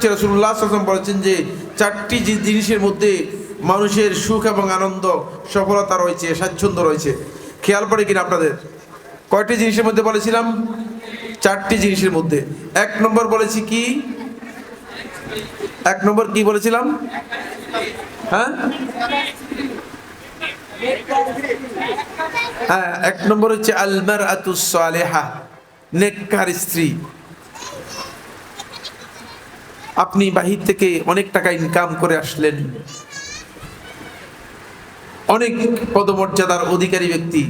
হচ্ছে রসুল্লাহ আসলাম বলেছেন যে চারটি জিনিসের মধ্যে মানুষের সুখ এবং আনন্দ, সফলতা রয়েছে, স্বাচ্ছন্দ্য রয়েছে। খেয়াল পড়ে কিনা আপনাদের? কয়টি জিনিসের মধ্যে বলেছিলাম? চারটি জিনিসের মধ্যে। এক নম্বর বলেছি কি? এক নম্বর কি বলেছিলাম? হ্যাঁ? হ্যাঁ এক নম্বর হচ্ছে আলমার আতুসালেহা নেককার স্ত্রী। আপনি বাহির থেকে অনেক টাকা ইনকাম করে আসলেন। অনেক পদমর্যাদার অধিকারী ব্যক্তি।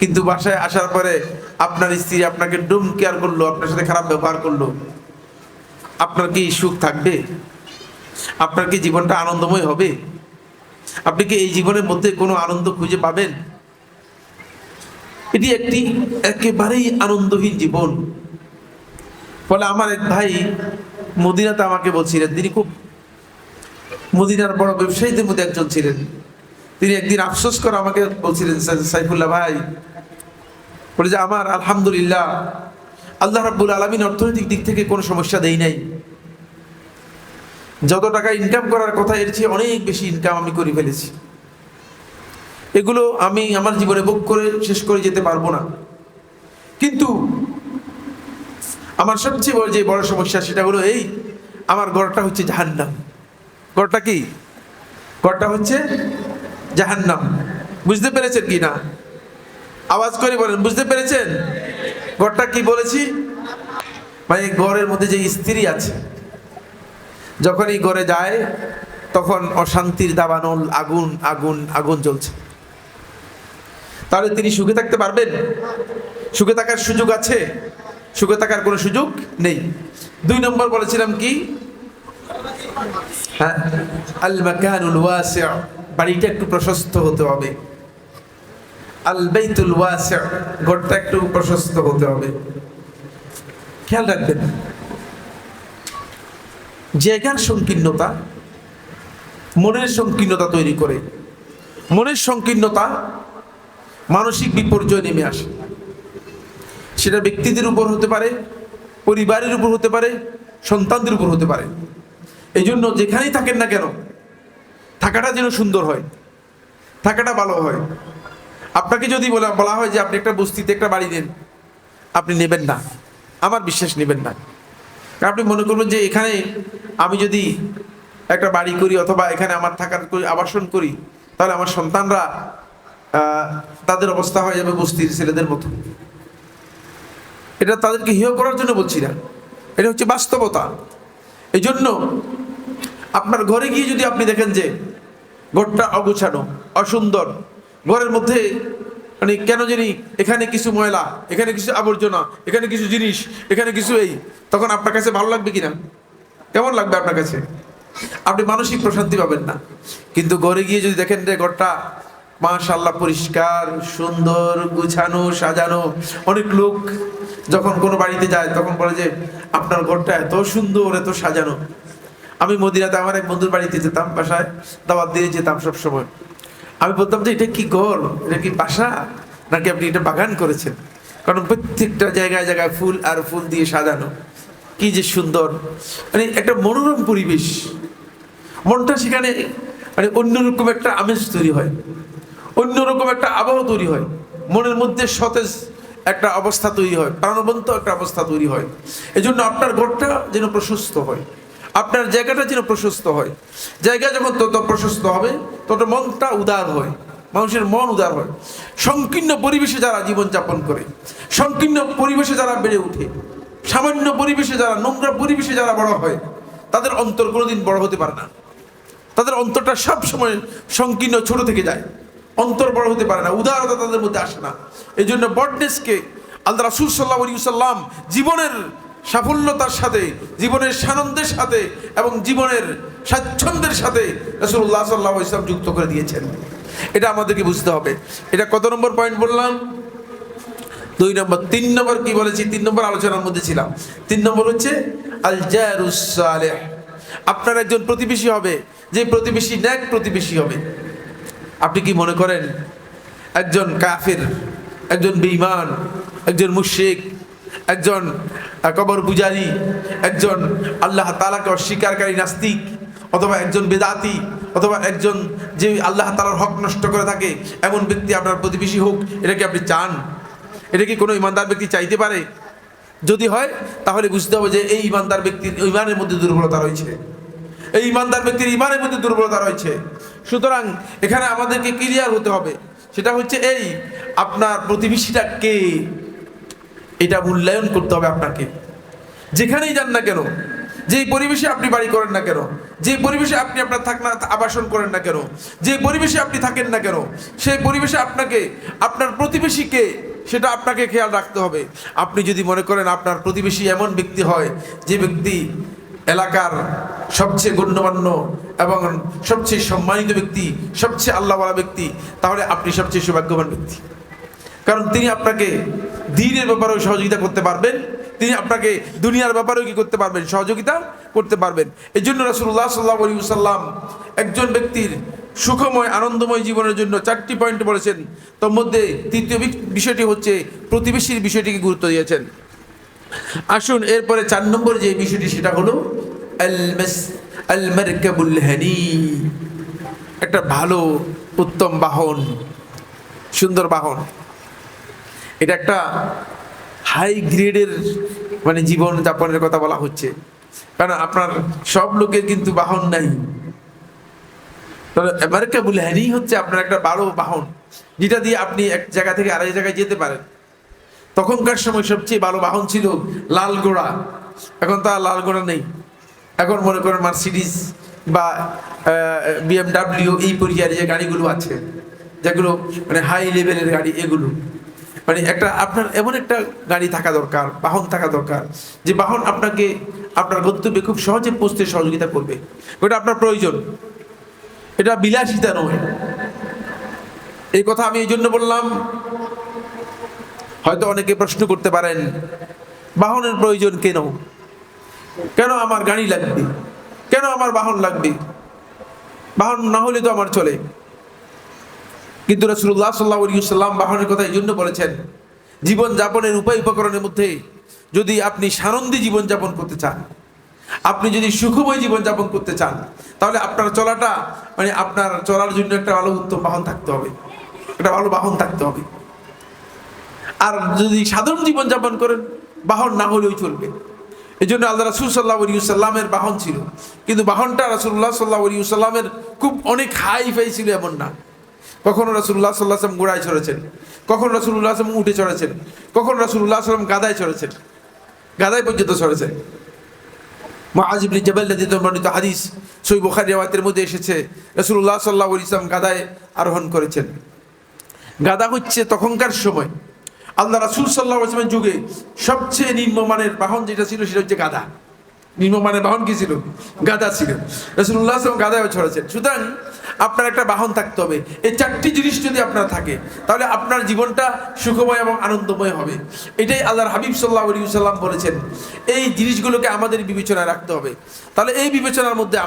কিন্তু বাসায় আসার পরে আপনার স্ত্রী আপনাকে ডুম কেয়ার করল, আপনার সাথে খারাপ ব্যবহার করল। আপনার কি সুখ থাকবে? আপনার কি জীবনটা আনন্দময় হবে? আপনি কি এই জীবনের মধ্যে কোনো আনন্দ খুঁজে পাবেন? এটি একটি একেবারেই আনন্দহীন জীবন। ফলে আমার এক ভাই মদিনাতে আমাকে বলছিলেন, তিনি খুব মদিনার বড় ব্যবসায়ীদের মধ্যে একজন ছিলেন। তিনি একদিন আফসোস করে আমাকে বলছিলেন সাইফুল্লাহ ভাই, বলে যে আমার আলহামদুলিল্লাহ, আল্লাহ রাব্বুল আলমিন অর্থনৈতিক দিক থেকে কোনো সমস্যা দেই নাই। যত টাকা ইনকাম করার কথা, এর চেয়ে অনেক বেশি ইনকাম আমি করে ফেলেছি। এগুলো আমি আমার জীবনে ভোগ করে শেষ করে যেতে পারব না। কিন্তু আমার সবচেয়ে বড় যে বড় সমস্যা সেটা হলো এই, আমার ঘরটা হচ্ছে জাহান্নাম। ঘরটা কি? ঘরটা হচ্ছে জাহান্নাম। বুঝতে পেরেছেন কি না? আওয়াজ করে বলেন, বুঝতে পেরেছেন? ঘরটা কি বলেছি? মানে ঘরের মধ্যে যে স্ত্রী আছে যখন এই ঘরে যায়, তখন অশান্তির দাবানল আগুন আগুন আগুন জ্বলছে। তাহলে তিনি সুখে থাকতে পারবেন? সুখে থাকার সুযোগ আছে? সুখে থাকার কোনো সুযোগ নেই। দুই নম্বর বলেছিলাম কি? হ্যাঁ আল মাকানুল ওয়াসি' বাড়িটা একটু প্রশস্ত হতে হবে। আল বাইতুল ঘরটা একটু প্রশস্ত হতে হবে। খেয়াল রাখবেন জায়গার সংকীর্ণতা, মনের সংকীর্ণতা তৈরি করে। মনের সংকীর্ণতা মানসিক বিপর্যয় নেমে আসে। সেটা ব্যক্তিদের উপর হতে পারে, পরিবারের উপর হতে পারে, সন্তানদের উপর হতে পারে। এই জন্য যেখানেই থাকেন না কেন, থাকাটা যেন সুন্দর হয়, থাকাটা ভালো হয়। আপনাকে যদি বলা বলা হয় যে আপনি একটা বস্তিতে একটা বাড়ি দেন আপনি নেবেন না। আমার বিশ্বাস নেবেন না। আপনি মনে করবেন যে এখানে আমি যদি একটা বাড়ি করি অথবা এখানে আমার থাকার করি আবাসন করি, তাহলে আমার সন্তানরা তাদের অবস্থা হয়ে যাবে বস্তির ছেলেদের মতো। এটা তাদেরকে হেয় করার জন্য বলছি না। এটা হচ্ছে বাস্তবতা। এই জন্য আপনার ঘরে গিয়ে যদি আপনি দেখেন যে ঘরটা অগুছানো, অসুন্দর, ঘরের মধ্যে মানে কেন জানি এখানে কিছু ময়লা, এখানে কিছু আবর্জনা, এখানে কিছু জিনিস, এখানে কিছু এই, তখন আপনার কাছে ভালো লাগবে কিনা? কেমন লাগবে আপনার কাছে? আপনি মানসিক প্রশান্তি পাবেন না। কিন্তু ঘরে গিয়ে যদি দেখেন যে ঘরটা মাশাল্লাহ পরিষ্কার, সুন্দর, গুছানো, সাজানো, অনেক লোক যখন কোনো বাড়িতে যায়, তখন বলে যে, আপনার ঘরটা এত সুন্দর, এত সাজানো। আমি মদিনাতে আমার এক বন্ধুর বাড়িতে যেতাম, বাসায় দাওয়াত দিয়ে যেতাম সব সময় আমি বলতাম যে, এটা কি ঘর? এটা কি বাসা? নাকি আপনি এটা বাগান করেছেন? কারণ প্রত্যেকটা জায়গায় জায়গায় ফুল আর ফুল দিয়ে সাজানো। কি যে সুন্দর। মানে একটা মনোরম পরিবেশ। মনটা সেখানে মানে অন্যরকম একটা আমেজ তৈরি হয়। অন্যরকম একটা আবহাওয়া তৈরি হয়। মনের মধ্যে সতেজ একটা অবস্থা তৈরি হয়, প্রাণবন্ত একটা অবস্থা তৈরি হয়। এজন্য আপনার ঘরটা যেন প্রশস্ত হয়, আপনার জায়গাটা যেন প্রশস্ত হয়। জায়গা যখন তত প্রশস্ত হবে, তত মনটা উদার হয়, মানুষের মন উদার হয়। সংকীর্ণ পরিবেশে যারা জীবনযাপন করে, সংকীর্ণ পরিবেশে যারা বেড়ে ওঠে, সামান্য পরিবেশে যারা, নোংরা পরিবেশে যারা বড় হয়, তাদের অন্তর কোনোদিন বড় হতে পারে না। তাদের অন্তরটা সব সময় সংকীর্ণ ছোট থেকে যায়। অন্তর বড় হতে পারে না, উদারতা তাদের মধ্যে আসে না। এই জন্য বডনেসকে আল্লাহ রাসুল সাল্লাহ সাল্লাম জীবনের সাফল্যতার সাথে, জীবনের সানন্দের সাথে এবং জীবনের স্বাচ্ছন্দ্যের সাথে রসুল্লাহ সাল্লাহ ইসলাম যুক্ত করে দিয়েছেন। এটা আমাদেরকে বুঝতে হবে। এটা কত নম্বর পয়েন্ট বললাম? দুই নম্বর, তিন নম্বর কি বলেছি? তিন নম্বর আলোচনার মধ্যে ছিলাম। তিন নম্বর হচ্ছে আল জারুস সালেহ আপনার একজন প্রতিবেশী হবে, যে প্রতিবেশী ন্যাক প্রতিবেশী হবে। আপনি কি মনে করেন একজন কাফির, একজন বেঈমান, একজন মুশরিক, একজন কবর পূজারী, একজন আল্লাহ তালাকে অস্বীকারী নাস্তিক অথবা একজন বেদাতি অথবা একজন যে আল্লাহ তালার হক নষ্ট করে থাকে, এমন ব্যক্তি আপনার প্রতিবেশী হোক, এটা কি আপনি চান? এটা কি কোনো ইমানদার ব্যক্তি চাইতে পারে? যদি হয়, তাহলে বুঝতে হবে যে এই ইমানদার ব্যক্তির, ইমানের মধ্যে দুর্বলতা রয়েছে। এই ইমানদার ব্যক্তির ইমানের মধ্যে দুর্বলতা রয়েছে। সুতরাং এখানে আমাদেরকে ক্লিয়ার হতে হবে। সেটা হচ্ছে এই, আপনার প্রতিবেশীটা কে? এটা মূল্যায়ন করতে হবে আপনাকে। যেখানেই যান না কেন, যেই পরিবেশে আপনি বাড়ি করেন না কেন, যে পরিবেশে আপনি আপনার থাকনা, আবাসন করেন না কেন, যে পরিবেশে আপনি থাকেন না কেন সেই পরিবেশে আপনাকে, আপনার প্রতিবেশীকে সেটা আপনাকে খেয়াল রাখতে হবে। আপনি যদি মনে করেন আপনার প্রতিবেশী এমন ব্যক্তি হয়, যে ব্যক্তি এলাকার সবচেয়ে গণ্যমান্য এবং সবচেয়ে সম্মানিত ব্যক্তি, সবচেয়ে আল্লাহওয়ালা ব্যক্তি, তাহলে আপনি সবচেয়ে সৌভাগ্যবান ব্যক্তি। কারণ তিনি আপনাকে দিনের ব্যাপারেও সহযোগিতা করতে পারবেন, তিনি আপনাকে দুনিয়ার ব্যাপারেও কি করতে পারবেন, সহযোগিতা করতে পারবেন। এই জন্য রাসুল্লাহ সাল্লাহ সাল্লাম একজন ব্যক্তির সুখময়, আনন্দময় জীবনের জন্য চারটি পয়েন্ট বলেছেন। তোর মধ্যে তৃতীয় বিষয়টি হচ্ছে প্রতিবেশীর বিষয়টিকে গুরুত্ব দিয়েছেন। আসুন এরপরে চার নম্বর যে বিষয়টি, সেটা হলো আল মারকাবুল হানি। একটা ভালো, উত্তম বাহন, সুন্দর বাহন। এটা একটা হাই গ্রেডের মানে জীবন যাপনের কথা বলা হচ্ছে। কারণ আপনার সব লোকের কিন্তু বাহন নাই। তবে আমেরিকা বলে হ্যানি হচ্ছে আপনার একটা বড় বাহন, যেটা দিয়ে আপনি এক জায়গা থেকে আরেক জায়গায় যেতে পারেন। তখনকার সময় সবচেয়ে ভালো বাহন ছিল লাল ঘোড়া এখন তো আর লাল ঘোড়া নেই। এখন মনে করেন মার্সিডিস বা বিএমডাব্লিউ এই পর্যায়ের যে গাড়িগুলো আছে, যেগুলো মানে হাই লেভেলের গাড়ি এগুলো মানে একটা আপনার এমন একটা গাড়ি থাকা দরকার, বাহন থাকা দরকার, যে বাহন আপনাকে আপনার গন্তব্যে খুব সহজে পৌঁছতে সহযোগিতা করবে। ওটা আপনার প্রয়োজন। এটা বিলাসিতা নয়। এই কথা আমি এই জন্য বললাম, হয়তো অনেকে প্রশ্ন করতে পারেন, বাহনের প্রয়োজন কেন? কেন আমার গাড়ি লাগবে? কেন আমার বাহন লাগবে? বাহন না হলে তো আমার চলে। কিন্তু রসুল্লাহ সাল্লাহ সাল্লাম বাহনের কথা এই জন্য বলেছেন, জীবন যাপনের উপায় উপকরণের মধ্যে যদি আপনি সানন্দী জীবন যাপন করতে চান, আপনি যদি সুখময় জীবন যাপন করতে চান, তাহলে আপনার চলাটা মানে আপনার চলার জন্য একটা ভালো উত্তম বাহন থাকতে হবে। একটা ভালো বাহন থাকতে হবে। আর যদি সাধারণ জীবন যাপন করেন, বাহন না হলেও চলবে। এই জন্য আল্লাহ রাসুল সাল্লাহ সাল্লামের বাহন ছিল। কিন্তু বাহনটা রাসুল্লাহ সাল্লাহ সাল্লামের খুব অনেক হাই ফাই ছিল এমন না। কখনো রাসুল্লাহ সাল্লাহ সাল্লাম গোড়ায় চড়েছেন, কখন রাসুল্লাহ সাল্লাম উঠে চড়েছেন, কখন রাসুল্লাহ সাল্লাম গাদায় চড়েছেন, গাদায় পর্যন্ত চড়েছেন। মহাজিবনি জবাল নদীতে বর্ণিত হাদিস সই বুখারি রেওয়াতের মধ্যে এসেছে রসুল্লাহ সাল্লাহ ইসলাম গাদায় আরোহণ করেছেন। গাদা হচ্ছে তখনকার সময় আল্লাহ রাসুল সাল্লাহ আসলামের যুগে সবচেয়ে নিম্নমানের বাহন যেটা ছিল সেটা হচ্ছে গাদা নিম্নমানের বাহন কি ছিল? গাদা ছিল। রসুল্লাহ আসলাম গাদায় ছড়াচ্ছেন। সুতরাং আপনার একটা বাহন থাকতে হবে। এই চারটি জিনিস যদি আপনার থাকে, তাহলে আপনার জীবনটা সুখময় এবং আনন্দময় হবে। এটাই আল্লাহর হাবিব সাল্লাহ সাল্লাম বলেছেন। এই জিনিসগুলোকে আমাদের বিবেচনায় রাখতে হবে। তাহলে এই বিবেচনার মধ্যে